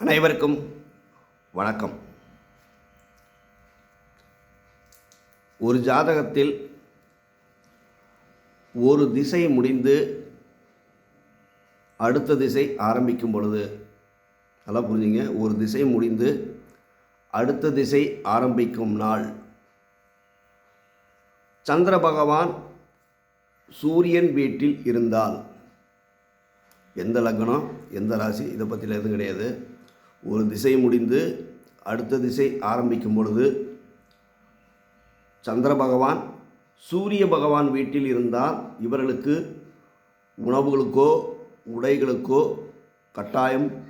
அனைவருக்கும் வணக்கம். ஒரு ஜாதகத்தில் ஒரு திசை முடிந்து அடுத்த திசை ஆரம்பிக்கும் பொழுது நல்லா புரிஞ்சுங்க ஒரு திசை முடிந்து அடுத்த திசை ஆரம்பிக்கும் நாள். சந்திர பகவான் சூரியன் வீட்டில் இருந்தால் எந்த லக்னம் எந்த ராசி இதை பற்றியில் எதுவும் கிடையாது. ஒரு திசை முடிந்து அடுத்த திசை ஆரம்பிக்கும் பொழுது சந்திர பகவான் சூரிய பகவான் வீட்டில் இருந்தால் இவர்களுக்கு உணவுகளுக்கோ உடைகளுக்கோ கட்டாயம்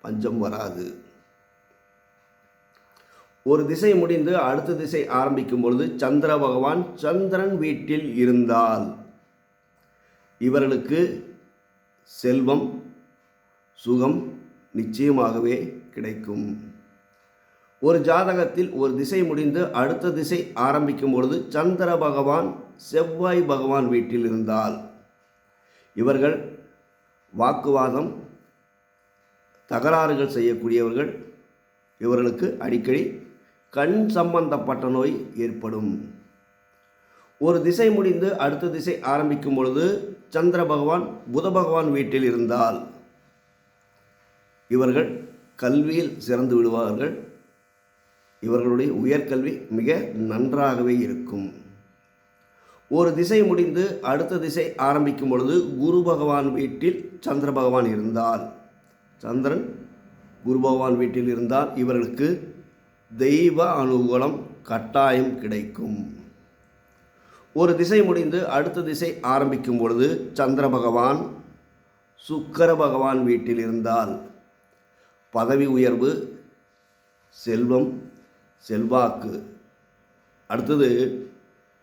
பஞ்சம் வராது. ஒரு திசை முடிந்து அடுத்த திசை ஆரம்பிக்கும் பொழுது சந்திர பகவான் சந்திரன் வீட்டில் இருந்தால் இவர்களுக்கு செல்வம் சுகம் நிச்சயமாகவே கிடைக்கும். ஒரு ஜாதகத்தில் ஒரு திசை முடிந்து அடுத்த திசை ஆரம்பிக்கும் பொழுது சந்திர பகவான் செவ்வாய் பகவான் வீட்டில் இருந்தால் இவர்கள் வாக்குவாதம் தகராறுகள் செய்யக்கூடியவர்கள். இவர்களுக்கு அடிக்கடி கண் சம்பந்தப்பட்ட நோய் ஏற்படும். ஒரு திசை முடிந்து அடுத்த திசை ஆரம்பிக்கும் பொழுது சந்திர பகவான் புத பகவான் வீட்டில் இருந்தால் இவர்கள் கல்வியில் சிறந்து விடுவார்கள். இவர்களுடைய உயர்கல்வி மிக நன்றாகவே இருக்கும். ஒரு திசை முடிந்து அடுத்த திசை ஆரம்பிக்கும் பொழுது குரு பகவான் வீட்டில் சந்திர பகவான் இருந்தால் சந்திரன் குரு பகவான் வீட்டில் இருந்தால் இவர்களுக்கு தெய்வ அனுகூலம் கட்டாயம் கிடைக்கும். ஒரு திசை முடிந்து அடுத்த திசை ஆரம்பிக்கும் பொழுது சந்திர பகவான் சுக்கர பகவான் வீட்டில் இருந்தால் பதவி உயர்வு செல்வம் செல்வாக்கு. அடுத்தது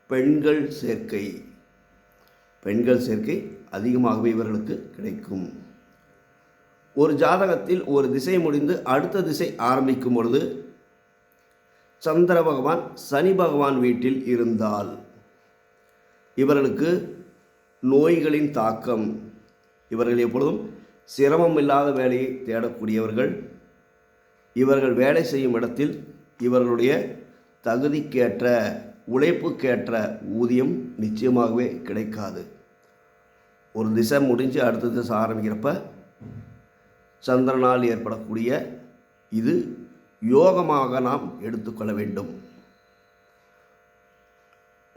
பெண்கள் சேர்க்கை. பெண்கள் சேர்க்கை அதிகமாகவே இவர்களுக்கு கிடைக்கும். ஒரு ஜாதகத்தில் ஒரு திசை முடிந்து அடுத்த திசை ஆரம்பிக்கும் பொழுது சந்திர பகவான் சனி பகவான் வீட்டில் இருந்தால் இவர்களுக்கு நோய்களின் தாக்கம். இவர்கள் எப்பொழுதும் சிரமம் இல்லாத வேலையை தேடக்கூடியவர்கள் இவர்கள் வேலை செய்யும் இடத்தில் இவர்களுடைய தகுதிக்கேற்ற உழைப்புக்கேற்ற ஊதியம் நிச்சயமாகவே கிடைக்காது. ஒரு திசை முடிஞ்சு அடுத்த திசை ஆரம்பிக்கிறப்ப சந்திரனால் ஏற்படக்கூடிய இது யோகமாக நாம் எடுத்துக்கொள்ள வேண்டும்.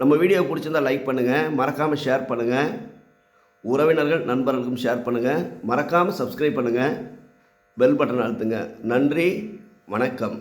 நம்ம வீடியோ பிடிச்சிருந்தால் லைக் பண்ணுங்கள் மறக்காமல் ஷேர் பண்ணுங்கள் உறவினர்கள் நண்பர்களுக்கும் ஷேர் பண்ணுங்கள் மறக்காமல் சப்ஸ்கிரைப் பண்ணுங்கள் பெல் பட்டன் அழுத்துங்க. நன்றி. வணக்கம்.